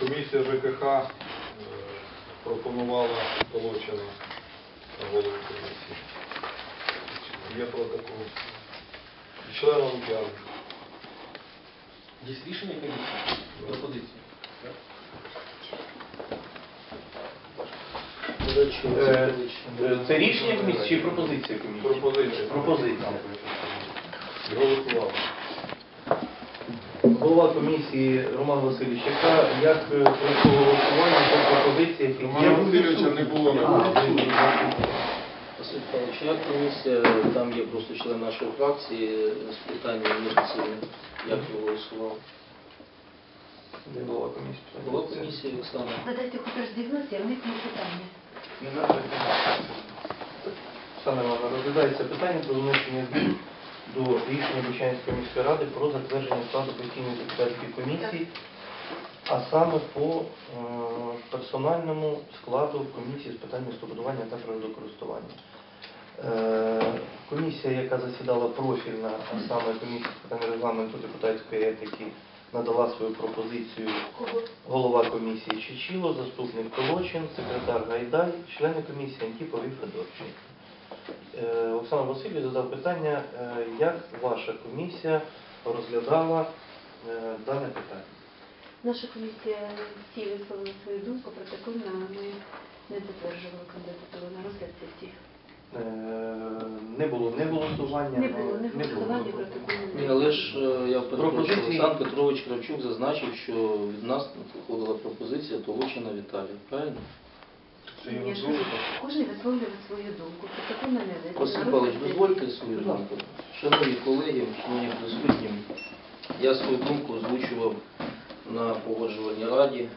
Комісія ЖКХ е, пропонувала Толочина на голову комісії. Є протокол. І Член Олімпіади. Є рішення комісії? Пропозиції? Е, е, Це рішення комісії чи пропозиція комісії? Пропозиція. Пропозиція. Голосував. Голова комісії Роман Васильович, яка як е, пройшло голосування по пропозиціях? які Романа? Васильовича не було на А, комісії. Василь Павлович, як комісія, там є просто член нашої фракції з питання міграційних, як ви голосував? Де голова комісії? Була комісія, Оксана? Додайте хоч роздивилися, в них є питання. Оксана Івановна, розглядається питання про внесення змін до рішення Бучанської міської ради про затвердження складу постійної депутатської комісії, а саме по е, персональному складу комісії з питань містобудування та природокористування. Е, Комісія, яка засідала профільна, а саме комісія з питань регламенту депутатської етики, надала свою пропозицію голова комісії Чечіло, заступник Колочин, секретар Гайдай, члени комісії Антіпов і Федорчий. Е, Олександр Васильович задав питання, е, як ваша комісія розглядала е, дане питання. Наша комісія всі висловила свою думку, протокольно ми не затверджували кандидатуру на розгляд сесії. Не було не голосування, Не було, не голосування, протокольно. Але ж я перепрошую, Пропозиції? Олександр Петрович Кравчук зазначив, що від нас надходила пропозиція Толочина Віталія, правильно? Це його думка. Кожен висловлює свою думку, протокольно не. Василь Павлович, дозвольте свою думку. Шановні колеги, шановні присутні, я свою думку озвучував на погоджувальній раді,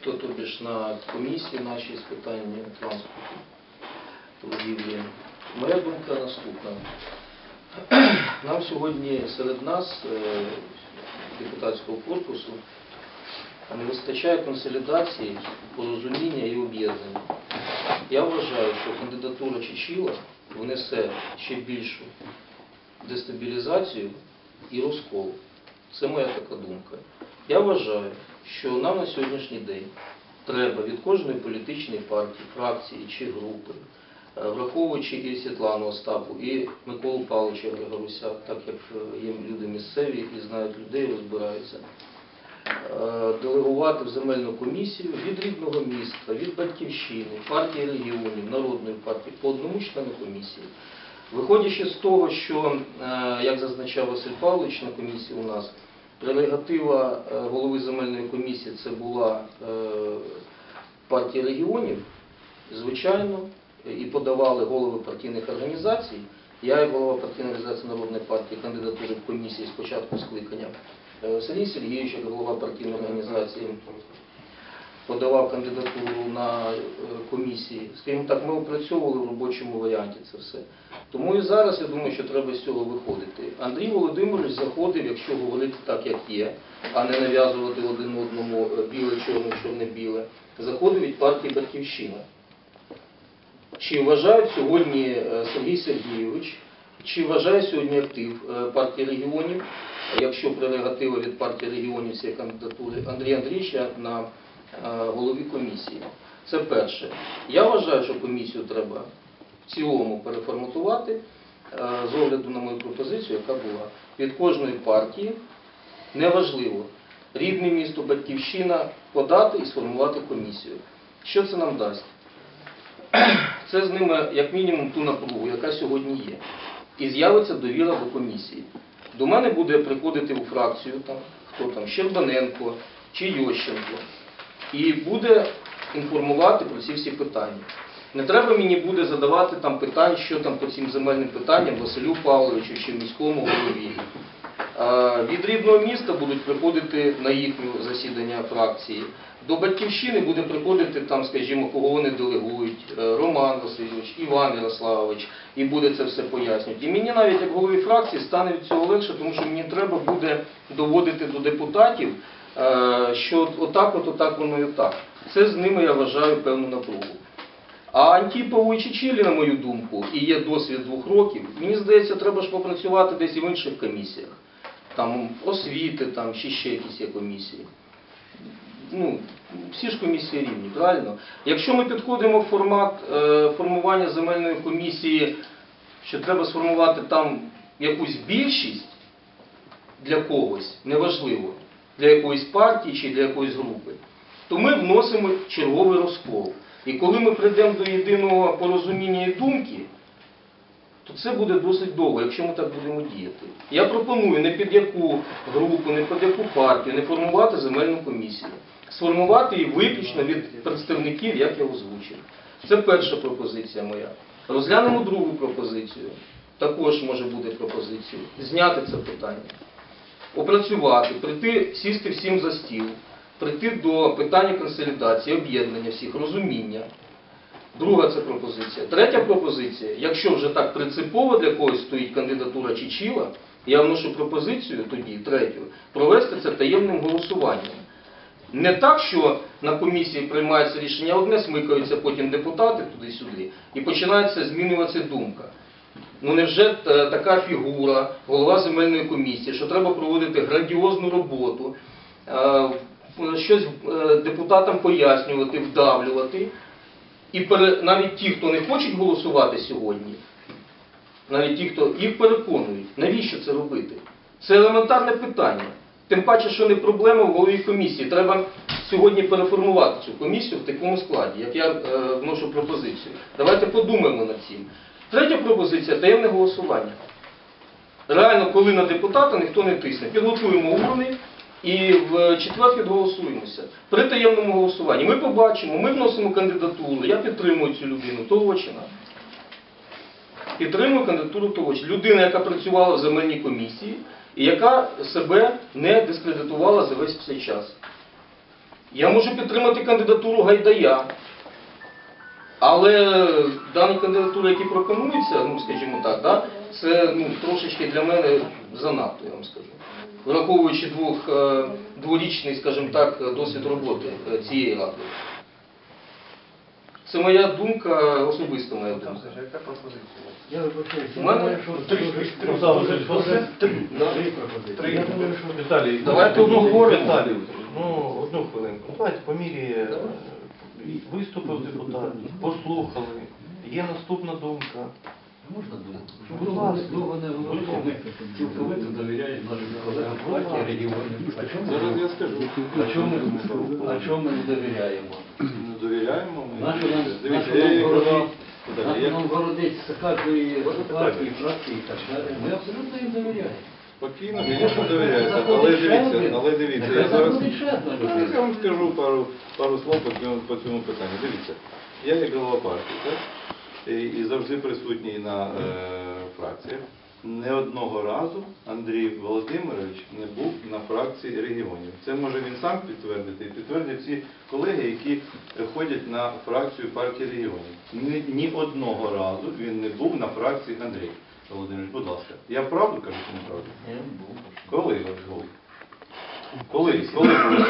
то тобі ж на комісії нашій з питань транспорту, торгівлі. Моя думка наступна. Нам сьогодні серед нас, е, депутатського корпусу, не вистачає консолідації, порозуміння і об'єднання. Я вважаю, що кандидатура Чечіла внесе ще більшу дестабілізацію і розкол. Це моя така думка. Я вважаю, що нам на сьогоднішній день треба від кожної політичної партії, фракції чи групи, е, враховуючи і Світлану Остапу, і Миколу Павловича Григоруся, так як е, є люди місцеві і знають людей, розбираються, делегувати в земельну комісію від рідного міста, від батьківщини, партії регіонів, народної партії по одному члену комісії. Виходячи з того, що, е, як зазначав Василь Павлович на комісії у нас, прерогатива е, голови земельної комісії це була е, партія регіонів, звичайно, і подавали голови партійних організацій. Я, як голова партійної організації Народної партії, кандидатури в комісії з початку скликання. Е, Сергій Сергійович, як голова партійної організації, подавав кандидатуру на е, комісії. Скажімо так, ми опрацьовували в робочому варіанті це все. Тому і зараз я думаю, що треба з цього виходити. Андрій Володимирович заходив, якщо говорити так, як є, а не нав'язувати один одному е, біле-чорне, чорне-біле, заходив від партії Батьківщина. Чи вважають сьогодні Сергій Сергійович, чи вважає сьогодні актив е, партії регіонів, якщо прерогатива від партії регіонів цієї кандидатури Андрія Андрійовича на е, голові комісії? Це перше. Я вважаю, що комісію треба в цілому переформатувати е, з огляду на мою пропозицію, яка була від кожної партії, неважливо, рідне місто, батьківщина, подати і сформувати комісію. Що це нам дасть? Це з ними як мінімум ту напругу, яка сьогодні є. І з'явиться довіра до комісії. До мене буде приходити у фракцію там, хто там, Щербаненко чи Йощенко, і буде інформувати про ці всі питання. Не треба мені буде задавати там питань, що там по цим земельним питанням Василю Павловичу чи міському голові. Від рідного міста будуть приходити на їхнє засідання фракції. До батьківщини буде приходити там, скажімо, кого вони делегують, е, Роман Васильович, Іван Ярославович, і буде це все пояснювати. І мені навіть як голові фракції стане від цього легше, тому що мені треба буде доводити до депутатів, е, що отак, от отак воно і отак. Це з ними я вважаю певну напругу. А Антіпову і Чечілі, на мою думку, і є досвід двох років, мені здається, треба ж попрацювати десь і в інших комісіях. Там освіти, там, чи ще якісь є комісії. ну, всі ж комісії рівні, правильно? Якщо ми підходимо в формат е, формування земельної комісії, що треба сформувати там якусь більшість для когось, неважливо, для якоїсь партії чи для якоїсь групи, то ми вносимо черговий розкол. І коли ми прийдемо до єдиного порозуміння і думки, то це буде досить довго, якщо ми так будемо діяти. Я пропоную не під яку групу, не під яку партію, не формувати земельну комісію. Сформувати її виключно від представників, як я озвучив. Це перша пропозиція моя. Розглянемо другу пропозицію. Також може бути пропозиція. Зняти це питання. Опрацювати, прийти, сісти всім за стіл, прийти до питання консолідації, об'єднання всіх, розуміння. Друга це пропозиція. Третя пропозиція, якщо вже так принципово для когось стоїть кандидатура Чичила, я вношу пропозицію тоді, третю, провести це таємним голосуванням. Не так, що на комісії приймається рішення одне, смикаються потім депутати туди-сюди, і починається змінюватися думка. Ну невже е, така фігура, голова земельної комісії, що треба проводити грандіозну роботу, е, щось е, депутатам пояснювати, вдавлювати, і навіть ті, хто не хочуть голосувати сьогодні, навіть ті, хто їх переконують, навіщо це робити? Це елементарне питання. Тим паче, що не проблема в голові комісії. Треба сьогодні переформувати цю комісію в такому складі, як я е, вношу пропозицію. Давайте подумаємо над цим. Третя пропозиція таємне голосування. Реально, коли на депутата ніхто не тисне. Підготуємо урни і в четвер відголосуємося. При таємному голосуванні ми побачимо, ми вносимо кандидатуру. Я підтримую цю людину, Толочина. Підтримую кандидатуру Толочина. Людина, яка працювала в земельній комісії і яка себе не дискредитувала за весь цей час. Я можу підтримати кандидатуру Гайдая. Але дані кандидатури, які пропонуються, ну скажімо так, да, це ну, трошечки для мене занадто, я вам скажу. Враховуючи двох, е, дворічний, скажімо так, досвід роботи е, цієї ради. Це моя думка, особиста моя думка. Яка пропозиція? У мене три- три- три пропозиції. Я думаю, що Віталій, Давайте одну говоримо. Ну, одну хвилинку. Давайте по мірі е, виступив депутат, послухали. Є наступна думка. Можна думати? Довго не- ласка. довго не говорити, ми цілковито довіряємо нашим колегам партії регіонів. А чому ми- Зараз я скажу. А чому ми, не довіряємо? Не довіряємо. нашу я нам городить з кожної партії, фракції і так далі. Ми абсолютно їм довіряємо. спокійно, звісно, довіряєте. Але дивіться, але дивіться, я зараз... Ну, Я вам скажу пару, пару слов по цьому, по цьому питанню. Дивіться, я як голова партії, так? І, завжди присутній на е, фракціях. Не одного разу Андрій Володимирович не був на фракції регіонів. Це може він сам підтвердити і підтвердять всі колеги, які ходять на фракцію партії регіонів. Ні, ні одного разу він не був на фракції Андрій Володимирович. Будь ласка, я правду кажу чи неправду? Коли ви був? Коли? Коли був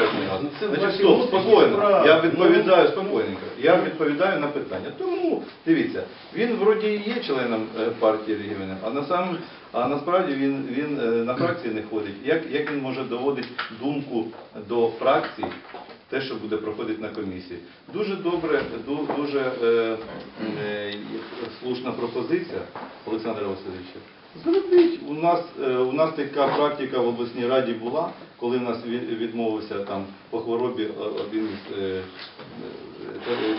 останній раз? Ну, це Значить, стоп, спокійно. Я відповідаю спокійненько. Я відповідаю на питання. Тому, дивіться, він вроді і є членом е, партії регіонів, а, на сам, а насправді він, він е, на фракції не ходить. Як, як він може доводити думку до фракції, те, що буде проходити на комісії? Дуже добре, ду- дуже е, е, слушна пропозиція Олександра Васильовича. Зробіть. У нас, е, у нас така практика в обласній раді була, коли в нас відмовився там по хворобі е, один із е,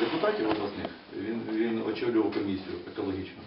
депутатів обласних, він, він очолював комісію екологічну.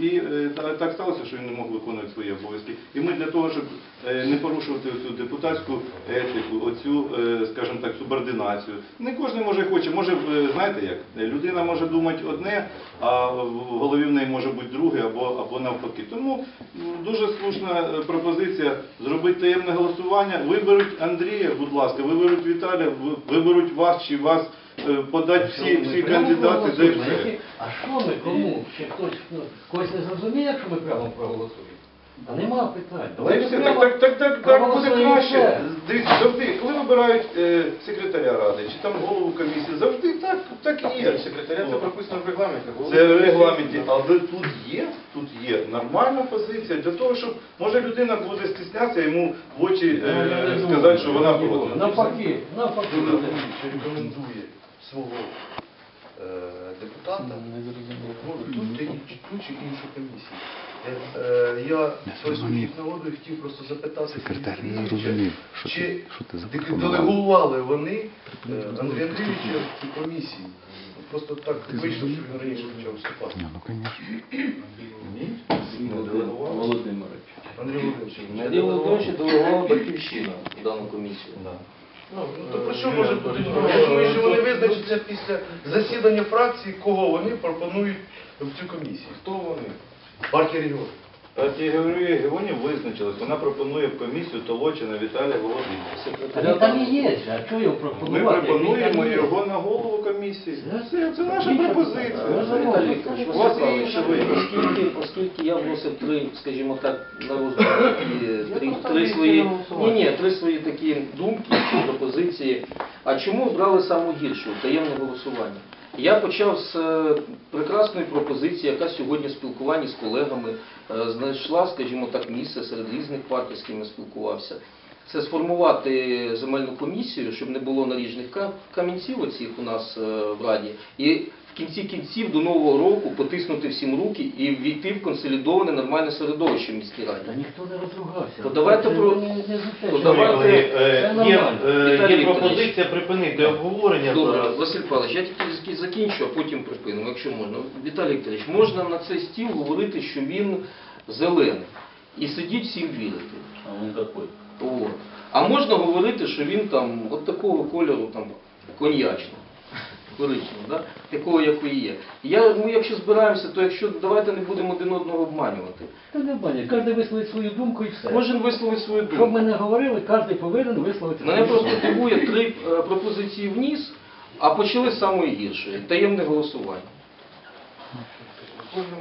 І е, та- так сталося, що він не мог виконувати свої обов'язки. І ми для того, щоб е, не порушувати цю депутатську етику, оцю, е, скажімо так, субординацію. Не кожен може хоче. Може, е, знаєте як, людина може думати одне, а в голові в неї може бути друге або, або навпаки. Тому м, дуже слушна пропозиція зробити таємне голосування. Виберуть Андрія, будь ласка, виберуть Віталія, ви- виберуть вас чи вас, подати всі, всі кандидати, де все. А що ми, кому? Ще хтось ну, когось не зрозуміє, якщо ми прямо проголосуємо? Та нема питань. Давайте все, прямо так, так, так, так, так буде проголосуємо краще. все. Дивіться, завжди, коли вибирають е, секретаря ради чи там голову комісії, завжди так, так і є. Секретаря це прописано в регламенті. Це в регламенті, але тут є, тут є нормальна позиція для того, щоб може людина буде стіснятися йому в очі е, сказати, що вона проти. Навпаки, навпаки. рекомендує свого е, депутата в ту чи іншу- ту чи іншу комісію. Я, е, я присутніх народу і хотів просто запитати Секретар не Сергійовича, що чи ти, що ти делегували вони е, Андрія Андрійовича в цю комісію. Просто так вийшло, що він раніше почав вступати. Ні, ну, звісно. Володимирович. Андрій Володимирович. Андрій Володимирович делегував батьківщина в дану комісію. Ну, то про що може бути? мова? Я думаю, що вони визначаться після засідання фракції, кого вони пропонують в цю комісію. Хто вони? Партія регіонів. Партія Георгіїв визначилась, вона пропонує в комісію Толочина Віталія Володимировича. Там і є, а чого його Ми пропонувати? пропонуємо його на голову комісії. Все, це наша пропозиція. У вас є інше вибір. оскільки, оскільки я вносив три, скажімо так, на розгляд і три, три свої, ні, ні, три свої такі думки, пропозиції. А чому обрали саму гіршу таємне голосування? Я почав з е, прекрасної пропозиції, яка сьогодні в спілкуванні з колегами е, знайшла, скажімо так, місце серед різних партій, з ким я спілкувався. Це сформувати земельну комісію, щоб не було наріжних камінців оцих у нас е, в Раді. І кінці кінців до Нового року потиснути всім руки і ввійти в консолідоване нормальне середовище в міській Та раді. ніхто не розругався. То давайте Це про- не- не за те, то що давайте- Колеги, е, Це є, нормально. е, Віталій є пропозиція припинити обговорення Добре, зараз. Василь Павлович, я тільки зак- закінчу, а потім припинимо, якщо можна. Віталій Вікторович, можна на цей стіл говорити, що він зелений. І сидіть всім вірити. А він такий. От. А можна говорити, що він там от такого кольору там коньячного, коричневого, да? такого, як і є. Я, ми якщо збираємося, то якщо давайте не будемо один одного обманювати. Та не баня, кожен висловить свою думку і все. Кожен висловить свою Щоб ми не говорили, кожен повинен висловити Мене просто думку. дивує три е, пропозиції вниз, а почали з самої гіршої таємне голосування.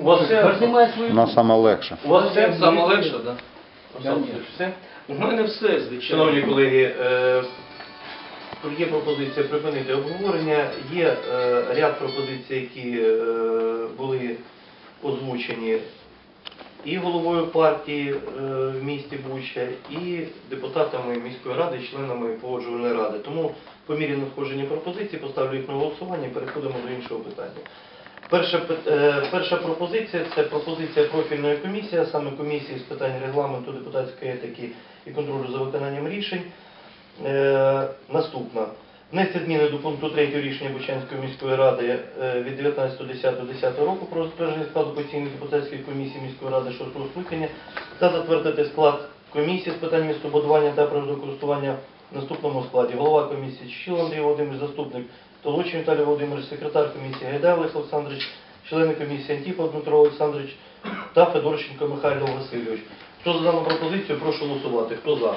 У вас все? Кожен має свою Вона думку. сама легша. У вас все? Саме легше, так? У мене все, звичайно. Шановні колеги, е, є пропозиція припинити обговорення, є е, ряд пропозицій, які е, були озвучені і головою партії е, в місті Буча, і депутатами міської ради, членами погоджувальної ради. Тому по мірі надходження пропозицій поставлю їх на голосування і переходимо до іншого питання. Перша, е, перша пропозиція це пропозиція профільної комісії, а саме комісії з питань регламенту, депутатської етики і контролю за виконанням рішень. Е, наступна. Внести зміни до пункту 3 рішення Бучанської міської ради е, від 19.10.10 року про затвердження складу постійних депутатських комісій міської ради 6 скликання та затвердити склад комісії з питань містобудування та природокористування в наступному складі. Голова комісії Чищил Андрій Володимирович, заступник Толочин Віталій Володимирович, секретар комісії Гайдай Олег Олександрович, члени комісії Антіпов Дмитро Олександрович та Федорченко Михайло Васильович. Хто за дану пропозицію, прошу голосувати. Хто за?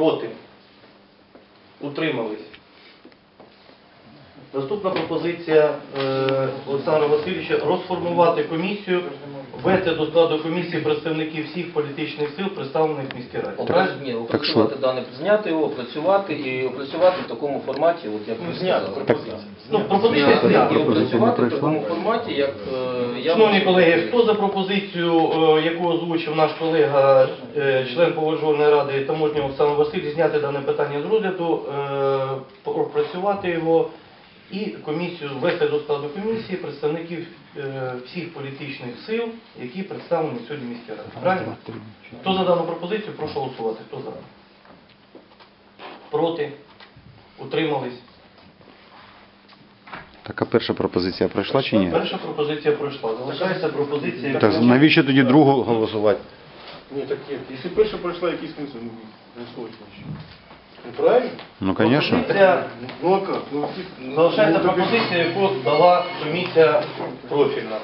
Проти? Утримались? Наступна пропозиція е, Олександра Васильовича розформувати комісію, ввести до складу комісії представників всіх політичних сил, представлених в міській раді. Ні, опрацювати дане, зняти його, опрацювати і опрацювати в такому форматі, от як ви Зняти сказали. пропозицію. Ну, пропозиція Зняти зняти. і опрацювати в такому форматі, як е, я... Шановні колеги, хто за пропозицію, е, яку озвучив наш колега, е, член погоджувальної ради таможнього Олександр Василь, зняти дане питання з розгляду, е, пропрацювати його і комісію ввести до складу комісії представників е, всіх політичних сил, які представлені сьогодні в міській раді. Правильно? Хто за дану пропозицію, прошу голосувати. Хто за? Проти? Утримались? Така перша пропозиція пройшла чи ні? Перша пропозиція пройшла. Залишається пропозиція. Так навіщо тоді другу голосувати? Ні, так є. Якщо перша пройшла, який смисл? Ну, голосувати ще. Ну, правильно? Ну, конечно. Пропозиція Ну? Ну, Залишається ну, пропозиція, яку дала комісія профільна.